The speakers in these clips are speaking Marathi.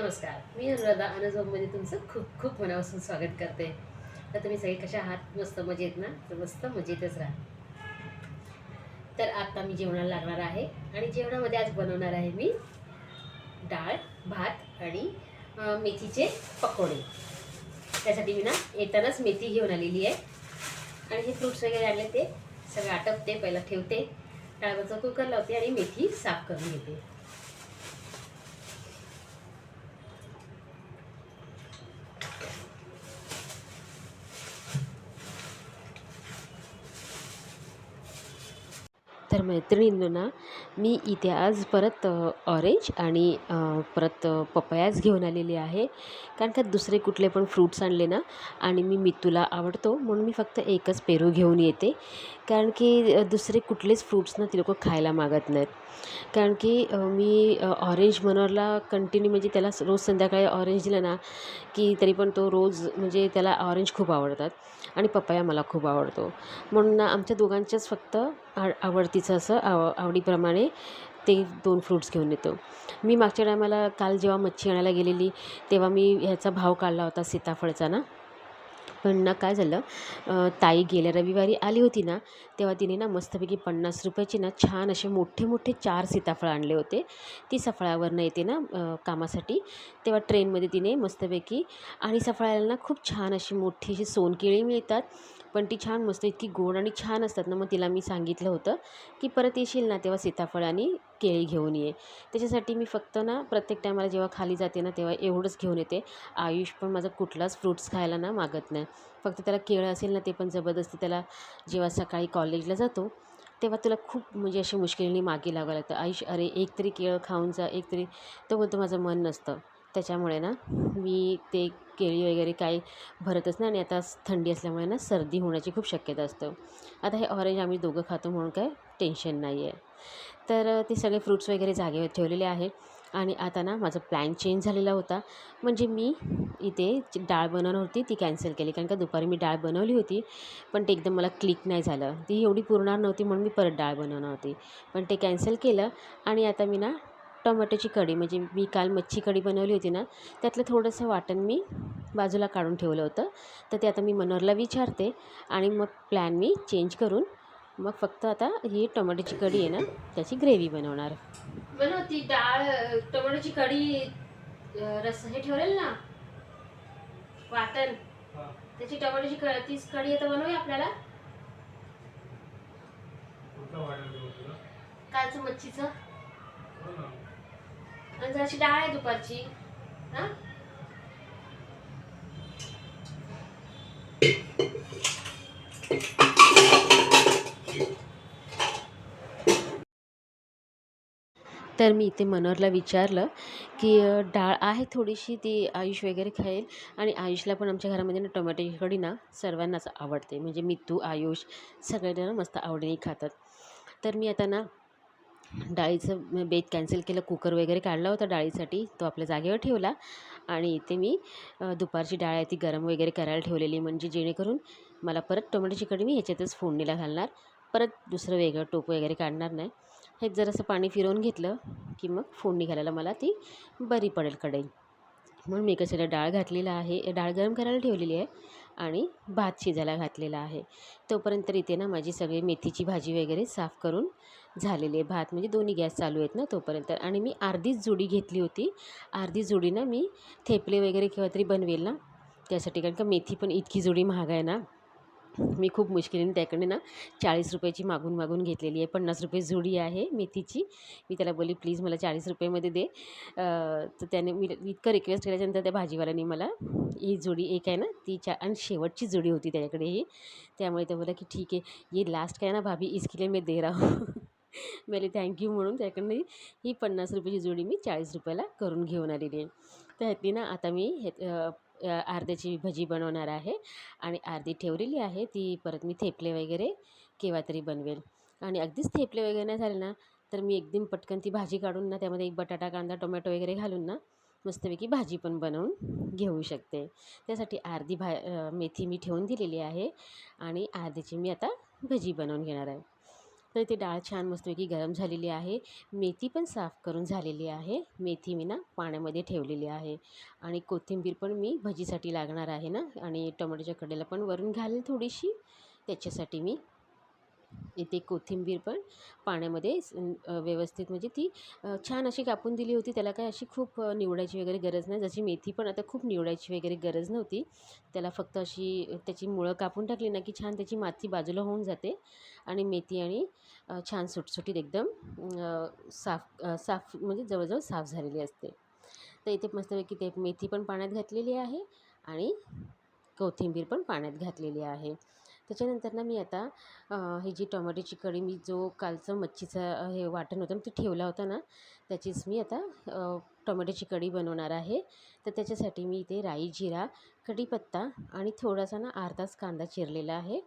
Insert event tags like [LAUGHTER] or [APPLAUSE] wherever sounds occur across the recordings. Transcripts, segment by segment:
नमस्कार. मी अनुराधा अनुजमध्ये तुमचं खूप खूप मनापासून स्वागत करते. तर तुम्ही सगळे कशा आहात? मस्त मजेत ना? तर मस्त मजेतच राहा. तर आता मी जेवणाला लागणार आहे आणि जेवणामध्ये आज बनवणार आहे मी डाळ भात आणि मेथीचे पकोडे. त्यासाठी मी ना येतानाच मेथी घेऊन आलेली आहे. आणि हे फ्रूट्स वगैरे आणले ते सगळं आटपते पहिला ठेवते. डाळ कुकर लावते आणि मेथी साफ करून घेते. तर मैत्रिणींनो ना मी इथे आज परत ऑरेंज आणि परत पपयाच घेऊन आलेली आहे. कारण का दुसरे कुठले पण फ्रूट्स आणले ना आणि मी मितूला आवडतो म्हणून मी फक्त एकच पेरू घेऊन येते. कारण की दुसरे कुठलेच फ्रूट्स ना ती लोकं खायला मागत नाहीत. कारण की मी ऑरेंज मनोरला कंटिन्यू म्हणजे त्याला रोज संध्याकाळी ऑरेंज दिलं ना की तरी पण तो रोज म्हणजे त्याला ऑरेंज खूप आवडतात आणि पपया मला खूप आवडतो. म्हणून आमच्या दोघांच्याच फक्त आ आवडतीचं असं आव आवडीप्रमाणे ते दोन फ्रूट्स घेऊन येतो. मी मागच्या टायमाला काल जेव्हा मच्छी आणायला गेलेली तेव्हा मी ह्याचा भाव काढला होता सीताफळचा ना पण ना काय झालं ताई गेल्या रविवारी आली होती ना तेव्हा तिने ना मस्तपैकी पन्नास रुपयाचे ना छान असे मोठे मोठे चार सीताफळ आणले होते. ती सफळावरनं येते ना कामासाठी. तेव्हा ट्रेनमध्ये तिने मस्तपैकी आणि सफळाला ना खूप छान अशी मोठी अशी सोनकेळी मिळतात. पण ती छान मस्त इतकी गोड आणि छान असतात ना मग तिला मी सांगितलं होतं की परत येशील ना तेव्हा सीताफळ आणि केळी घेऊन ये. त्याच्यासाठी मी फक्त ना प्रत्येक टायमाला जेव्हा खाली जाते ना तेव्हा एवढंच घेऊन येते. आयुष पण माझा कुठलाच फ्रूट्स खायला ना मागत नाही. फक्त त्याला केळं असेल ना ते पण जबरदस्ती त्याला जेव्हा सकाळी कॉलेजला जातो तेव्हा तुला खूप म्हणजे अशी मुश्किलीने मागे लागावं लागतं. आयुष अरे एक तरी केळं खाऊन जा एक तरी तो म्हणतो माझं मन नसतं. त्याच्यामुळे ना मी ते केळी वगैरे काही भरतच नाही आणि आता थंडी असल्यामुळे ना सर्दी होण्याची खूप शक्यता असतं. आता हे ऑरेंज आम्ही दोघं खातो म्हणून काय टेन्शन नाही आहे तर ते सगळे फ्रूट्स वगैरे जागेवर ठेवलेले आहे आणि आता ना माझा प्लॅन चेंज झालेला होता. म्हणजे मी इथे जी डाळ बनवणार होती ती कॅन्सल केली. कारण का दुपारी मी डाळ बनवली होती पण ते एकदम मला क्लिक नाही झालं. ती एवढी पुरणार नव्हती म्हणून मी परत डाळ बनवणार होती. पण ते कॅन्सल केलं आणि आता मी ना टोमॅटोची कढी म्हणजे मी काल मच्छी कढी बनवली होती ना त्यातलं थोडंसं वाटण मी बाजूला काढून ठेवलं होतं. तर ते आता मी मनोहरला विचारते आणि मग प्लॅन मी चेंज करून मग फक्त आता ही टोमॅटोची कढी आहे ना त्याची ग्रेव्ही बनवणार. बनवती डाळ टोमॅटोची कढी रस हे ठेवलेल ना? वाटण. त्याची टोमॅटोची क तीच कढी आता बनवूया आपल्याला. कालचं मच्छीचं. आणि जराशी डाळ आहे दुपारची. हां? तर मी इथे मनोहरला विचारलं की डाळ आहे थोडीशी ती आयुष वगैरे खाईल? आणि आयुषला पण आमच्या घरामध्ये ना टोमॅटोची कढी ना सर्वांनाच आवडते. म्हणजे मितू आयुष सगळेजण मस्त आवडीने खातात. तर मी आता ना डाळीचं बेत कॅन्सल केलं. कुकर वगैरे काढला होता डाळीसाठी. तो आपल्या जागेवर ठेवला. आणि इथे मी दुपारची डाळ आहे ती गरम वगैरे करायला ठेवलेली. म्हणजे जेणेकरून मला परत टोमॅटोची कढी मी ह्याच्यातच फोडणीला घालणार. परत दुसरं वेगळं टोप वगैरे काढणार नाही. हे जरासं पाणी फिरवून घेतलं की मग फोडणी घालायला मला ती बरी पडेल कढई. म्हणून मी कशाला डाळ घातलेला आहे डाळ गरम करायला ठेवलेली आहे आणि भात शिजायला घातलेला आहे. तोपर्यंत इथे ना माझी सगळी मेथीची भाजी वगैरे साफ करून झालेली आहे. भात म्हणजे दोन्ही गॅस चालू आहेत ना तोपर्यंत. आणि मी अर्धीच जुडी घेतली होती. अर्धी जुडी ना मी थेपले वगैरे केव्हा तरी बनवेल ना त्यासाठी. कारण का मेथी पण इतकी जुडी महाग आहे ना. मी खूप मुश्किलीने त्याकडे ना चाळीस रुपयाची मागून मागून घेतलेली आहे. पन्नास रुपये जोडी आहे मेथीची. मी त्याला बोलली प्लीज मला चाळीस रुपयेमध्ये दे. तर त्याने मी इतकं रिक्वेस्ट केल्याच्यानंतर त्या भाजीवाल्याने मला ही जोडी एक आहे ना ती चा आणि शेवटची जोडी होती त्याच्याकडे ही. त्यामुळे तो बोला की ठीक आहे ये लास्ट काय ना भाभी इसके लिए दे राहू हूँ. मेले थँक्यू म्हणून त्याकडनं ही- पन्नास रुपयाची जोडी मी चाळीस रुपयाला करून घेऊन आलेली आहे. तर ह्यातली ना आता मी हे अर्ध्याची भजी बनवणार आहे आणि अर्धी ठेवलेली आहे. ती परत मी थेपले वगैरे केव्हा तरी बनवेल. आणि अगदीच थेपले वगैरे नाही झाले ना तर मी एकदम पटकन ती भाजी काढून ना त्यामध्ये एक बटाटा कांदा टोमॅटो वगैरे घालून ना मस्तपैकी भाजी पण बनवून घेऊ शकते. त्यासाठी अर्धी भा मेथी मी ठेवून दिलेली आहे आणि अर्धीची मी आता भजी बनवून घेणार आहे. तर इथे डाळ छान मस्तपैकी गरम झालेली आहे. मेथी पण साफ करून झालेली आहे. मेथी मी ना पाण्यामध्ये ठेवलेली आहे. आणि कोथिंबीर पण मी भजीसाठी लागणार आहे ना? आणि टोमॅटोच्या कडेला पण वरून घालेल थोडीशी. त्याच्यासाठी मी इथे कोथिंबीर पण पाण्यामध्ये व्यवस्थित म्हणजे ती छान अशी कापून दिली होती. त्याला काय अशी खूप निवडायची वगैरे गरज नाही. जशी मेथी पण आता खूप निवडायची वगैरे गरज नव्हती. त्याला फक्त अशी त्याची मुळं कापून टाकली ना की छान त्याची माती बाजूला होऊन जाते. आणि मेथी आणि छान सुटसुटीत एकदम साफ साफ म्हणजे जवळजवळ साफ झालेली असते. तर इथे मस्तपैकी ते मेथी पण पाण्यात घातलेली आहे आणि कोथिंबीर पण पाण्यात घातलेली आहे. त्याच्यानंतर ना मी आता हे ही जी टोमॅटोची कढी मी जो कालचं मच्छीचं हे वाटण होतं ना ते ठेवला होता ना त्याचीच मी आता टोमॅटोची कढी बनवणार आहे. तर त्याच्यासाठी मी इथे राई जिरा कढीपत्ता आणि थोडासा ना अर्धाच कांदा चिरलेला आहे.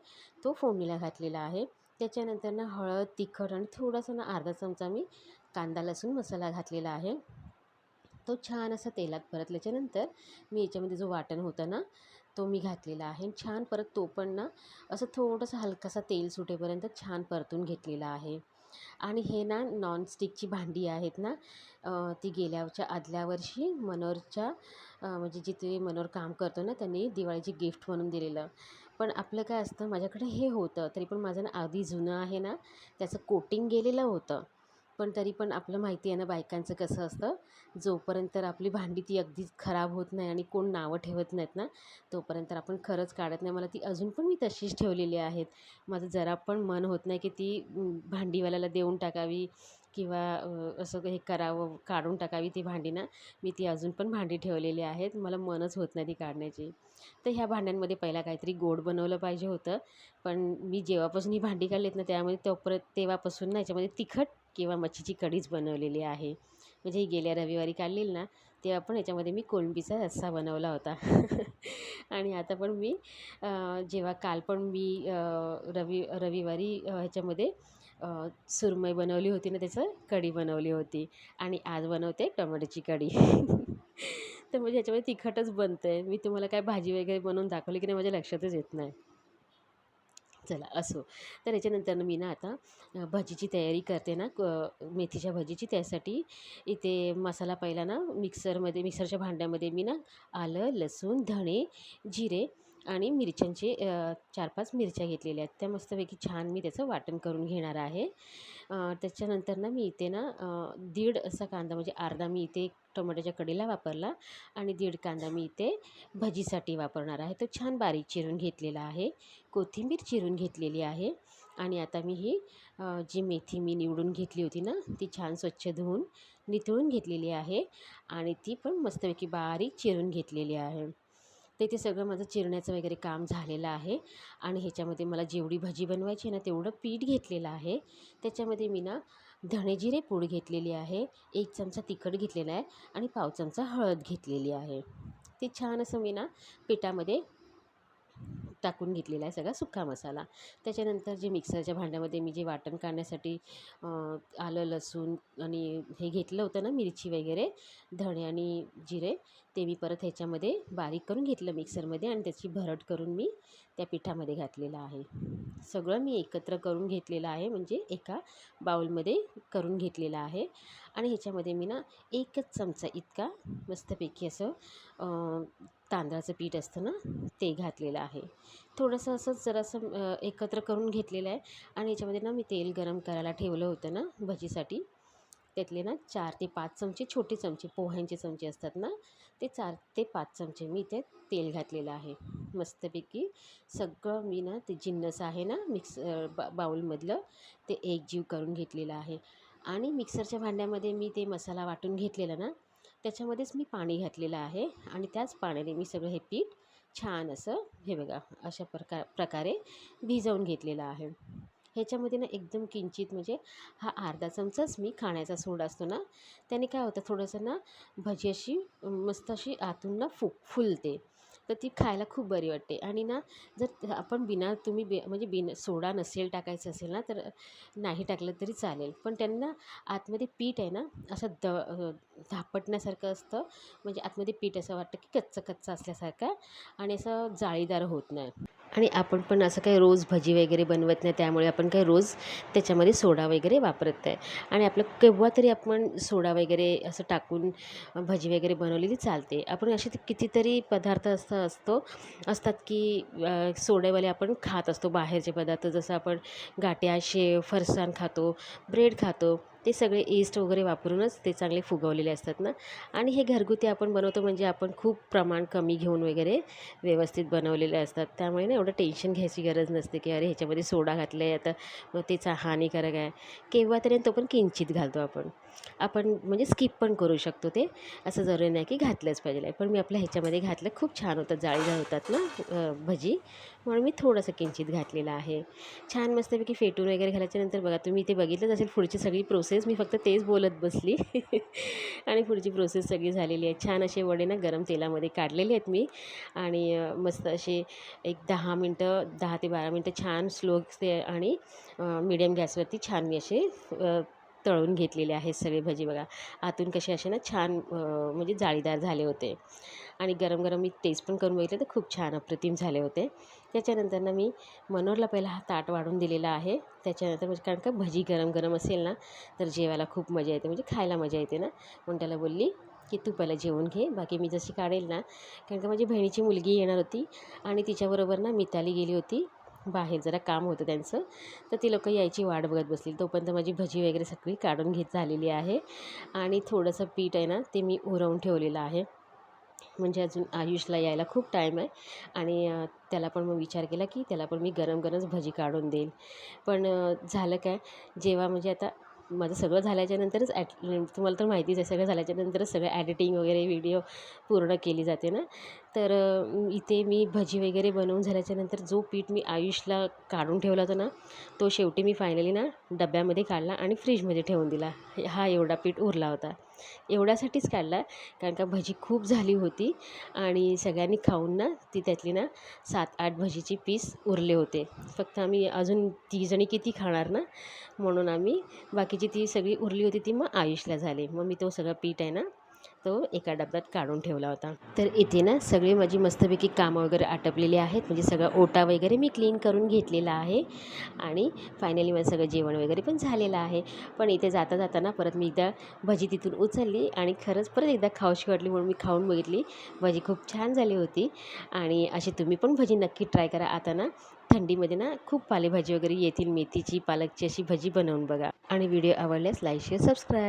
तो फोडणीला घातलेला आहे. त्याच्यानंतर ना हळद तिखट आणि थोडासा ना अर्धा चमचा मी कांदा लसूण मसाला घातलेला आहे. तो छान असा तेलात परतल्याच्यानंतर मी याच्यामध्ये जो वाटण होतं ना तो मी घातलेला आहे. छान परत तो पण ना असं थोडंसं हलकासा तेल सुटेपर्यंत छान परतून घेतलेला आहे. आणि हे ना नॉनस्टिकची भांडी आहेत ना ती गेल्याच्या आदल्या वर्षी मनोहरच्या म्हणजे जिथे मनोहर काम करतो ना त्यांनी दिवाळीची गिफ्ट म्हणून दिलेलं. पण आपलं काय असतं माझ्याकडे हे होतं तरी पण माझं ना आधी जुनं आहे ना त्याचं कोटिंग गेलेलं होतं. पण तरी पण आपलं माहिती आहे ना बायकांचं कसं असतं जोपर्यंत तर आपली भांडी ती अगदीच खराब होत नाही आणि कोण नावं ठेवत नाहीत ना तोपर्यंत आपण खरंच काढत नाही. मला ती अजून पण मी तशीच ठेवलेली आहेत. माझं जरा पण मन होत नाही की ती भांडीवाल्याला देऊन टाकावी किंवा असं हे करावं काढून टाकावी ती भांडी ना. मी ती अजून पण भांडी ठेवलेली आहेत. मला मनच होत नाही ती काढण्याची. तर ह्या भांड्यांमध्ये पहिला काहीतरी गोड बनवलं पाहिजे होतं. पण मी जेव्हापासून ही भांडी काढलीत ना त्यामध्ये तोपर्यंत तेव्हापासून ना याच्यामध्ये तिखट किंवा मच्छीची कढीच बनवलेली आहे. म्हणजे ही गेल्या रविवारी काढलेली ना तेव्हा पण याच्यामध्ये मी कोळंबीचा रस्सा बनवला होता. [LAUGHS] आणि आता पण मी जेव्हा काल पण मी रवि रविवारी ह्याच्यामध्ये सुरमई बनवली होती ना त्याचं कढी बनवली होती. आणि आज बनवते टोमॅटोची कढी. [LAUGHS] तर म्हणजे ह्याच्यामध्ये तिखटच बनतं आहे मी तुम्हाला काय भाजी वगैरे बनवून दाखवली की नाही माझ्या लक्षातच येत नाही. चला असो. तर याच्यानंतर मी ना आता भजीची तयारी करते ना मेथीच्या भजीची. त्यासाठी इथे मसाला पहिला ना मिक्सरमध्ये मिक्सरच्या भांड्यामध्ये मी ना आलं लसूण धणे जिरे आणि मिरच्यांचे चार पाच मिरच्या घेतलेल्या आहेत. त्या मस्तपैकी छान मी त्याचं वाटण करून घेणार आहे. त्याच्यानंतर ना मी इथे ना दीड असा कांदा म्हणजे अर्धा मी इथे टोमॅटोच्या कडेला वापरला आणि दीड कांदा मी इथे भजीसाठी वापरणार आहे. तो छान बारीक चिरून घेतलेला आहे. कोथिंबीर चिरून घेतलेली आहे आणि आता मी ही जी मेथी मी निवडून घेतली होती ना ती छान स्वच्छ धुवून निथळून घेतलेली आहे आणि ती पण मस्तपैकी बारीक चिरून घेतलेली आहे. तर ते सगळं माझं चिरण्याचं वगैरे काम झालेलं आहे. आणि ह्याच्यामध्ये मला जेवढी भजी बनवायची आहे ना तेवढं पीठ घेतलेलं आहे. त्याच्यामध्ये मी ना धणेजिरे पूड घेतलेली आहे एक चमचा तिखट घेतलेला आहे आणि पाव चमचा हळद घेतलेली आहे. ते छान असं मी ना पिठामध्ये टाकून घेतलेला आहे सगळा सुक्का मसाला. त्याच्यानंतर जे मिक्सरच्या भांड्यामध्ये मी जे वाटण काढण्यासाठी आलं लसूण आणि हे घेतलं होतं ना मिरची वगैरे धणे आणि जिरे ते मी परत ह्याच्यामध्ये बारीक करून घेतलं मिक्सरमध्ये आणि त्याची भरट करून मी त्या पिठामध्ये घातलेलं आहे. सगळं मी एकत्र करून घेतलेलं आहे म्हणजे एका बाउलमध्ये करून घेतलेलं आहे. आणि ह्याच्यामध्ये मी ना एकच चमचा इतका मस्तपैकी असं तांदळाचं पीठ असतं ना ते घातलेलं आहे. थोडंसं असंच जरासं एकत्र करून घेतलेलं आहे. आणि याच्यामध्ये ना मी तेल गरम करायला ठेवलं होतं ना भजीसाठी. त्यातले ना चार ते पाच चमचे छोटे चमचे पोह्यांचे चमचे असतात ना ते चार ते पाच चमचे मी ते तेल घातलेलं आहे. मस्तपैकी सगळं मी ना ते जिन्नस आहे ना मिक्स बा बाऊलमधलं ते एकजीव करून घेतलेलं आहे. आणि मिक्सरच्या भांड्यामध्ये मी ते मसाला वाटून घेतलेला ना त्याच्यामध्येच मी पाणी घातलेलं आहे आणि त्याच पाण्याने मी सगळं हे पीठ छान असं हे बघा अशा प्रकार प्रकारे भिजवून घेतलेलं आहे. ह्याच्यामध्ये ना एकदम किंचित म्हणजे हा अर्धा चमचाच मी खाण्याचा सोडा असतो ना त्याने काय होतं थोडंसं ना भजी अशी मस्त अशी आतून ना फु फुलते. तर ती खायला खूप बरी वाटते. आणि ना जर आपण बिना तुम्ही बे म्हणजे बिन सोडा नसेल टाकायचं असेल ना तर नाही टाकलं तरी चालेल. पण त्यांना आतमध्ये पीठ आहे ना असं द धापटण्यासारखं असतं. म्हणजे आतमध्ये पीठ असं वाटतं की कच्चं कच्चं असल्यासारखं आणि असं जाळीदार होत नाही. आणि आपण पण असं काही रोज भजी वगैरे बनवत नाही त्यामुळे आपण काही रोज त्याच्यामध्ये सोडा वगैरे वापरत नाही. आणि आपलं केव्हा तरी आपण सोडा वगैरे असं टाकून भजी वगैरे बनवलेली चालते. आपण असे कितीतरी पदार्थ असं असतो असतात की सोड्यावाले आपण खात असतो. बाहेरचे पदार्थ जसं आपण गाठ्या शेव फरसाण खातो ब्रेड खातो. ते सगळे ईस्ट वगैरे वापरूनच ते चांगले फुगवलेले असतात ना. आणि हे घरगुती आपण बनवतो म्हणजे आपण खूप प्रमाण कमी घेऊन वगैरे व्यवस्थित बनवलेले असतात. त्यामुळे ना एवढं टेन्शन घ्यायची गरज नसते की अरे ह्याच्यामध्ये सोडा घातला आहे आता मग ते हानिकारक आहे. केव्हा तरी तो पण किंचित घालतो आपण. आपण म्हणजे स्किप पण करू शकतो ते. असं जरुरी नाही की घातलंच पाहिजे. पण मी आपल्या ह्याच्यामध्ये घातलं. खूप छान होतं. जाळीदार होतात ना भजी. म्हणून मी थोडंसं किंचित घातलेलं आहे. छान मस्तपैकी फेटून वगैरे घालायच्यानंतर बघा तुम्ही ते बघितलंच असेल पुढची सगळी प्रोसेस मी फक्त तेच बोलत बसली. [LAUGHS] आणि पुढची प्रोसेस सगळी झालेली आहे. छान असे वडे ना गरम तेलामध्ये काढलेले आहेत मी. आणि मस्त असे एक दहा मिनटं दहा ते बारा मिनटं छान स्लो ते आणि मिडियम गॅसवरती छान मी असे तळून घेतलेले आहेत सगळे भजी. बघा आतून कसे असे ना छान म्हणजे जाळीदार झाले होते. आणि गरम गरम मी टेस्ट पण करून बघितलं तर खूप छान अप्रतिम झाले होते. त्याच्यानंतर ना मी मनोहरला पहिला हा ताट वाढून दिलेला आहे. त्याच्यानंतर म्हणजे कारण का भजी गरम गरम असेल ना तर जेवायला खूप मजा येते म्हणजे खायला मजा येते ना. म्हणून त्याला बोलली की तू पहिला जेवून घे बाकी मी जशी काढेल ना. कारण का माझी बहिणीची मुलगी येणार होती आणि तिच्याबरोबर ना मिताली गेली होती. बाहेर जरा काम होतं त्यांचं. तर ती लोकं यायची वाट बघत बसली. तोपर्यंत माझी भजी वगैरे सगळी काढून घेत झालेली आहे. आणि थोडंसं पीठ आहे ना ते मी उरवून ठेवलेलं आहे. म्हणजे अजून आयुषला यायला खूप टाईम आहे. आणि त्याला पण मग विचार केला की त्याला पण मी गरम गरमच भजी काढून देईल. पण झालं काय? जेव्हा म्हणजे आता माझं सगळं झाल्याच्यानंतरच ॲट तुम्हाला तर माहितीच आहे सगळं झाल्याच्यानंतरच सगळं ॲडिटिंग वगैरे व्हिडिओ पूर्ण केली जाते ना? तर इथे मी भजी वगैरे बनवून झाल्याच्यानंतर जो पीठ मी आयुषला काढून ठेवला होता ना तो शेवटी मी फायनली ना डब्यामध्ये काढला आणि फ्रीजमध्ये ठेवून दिला. हा एवढा पीठ उरला होता. एवढ्यासाठीच काढला कारण का भजी खूप झाली होती आणि सगळ्यांनी खाऊन ना ती त्यातली ना सात आठ भजीचे पीस उरले होते. फक्त आम्ही अजून तिघीजणी किती खाणार ना म्हणून आम्ही बाकीची ती सगळी उरली होती ती मग आयुषला झाली. मग मी तो सगळं पीठ आहे ना तो एका डब्यात काढून ठेवला होता. तर इथे ना सगळी माझी मस्तपैकी कामं वगैरे आटपलेली आहेत. म्हणजे सगळं ओटा वगैरे मी क्लीन करून घेतलेला आहे. आणि फायनली माझं सगळं जेवण वगैरे पण झालेलं आहे. पण इथे जाता जाताना परत मी एकदा भजी तिथून उचलली आणि खरंच परत एकदा खाऊशी वाटली म्हणून मी खाऊन बघितली. भजी खूप छान झाली होती. आणि अशी तुम्ही पण भजी नक्की ट्राय करा. आता ना थंडीमध्ये ना खूप पालेभाजी वगैरे येतील. मेथीची पालकची अशी भजी बनवून बघा. आणि व्हिडिओ आवडल्यास लाईक शेअर सबस्क्राईब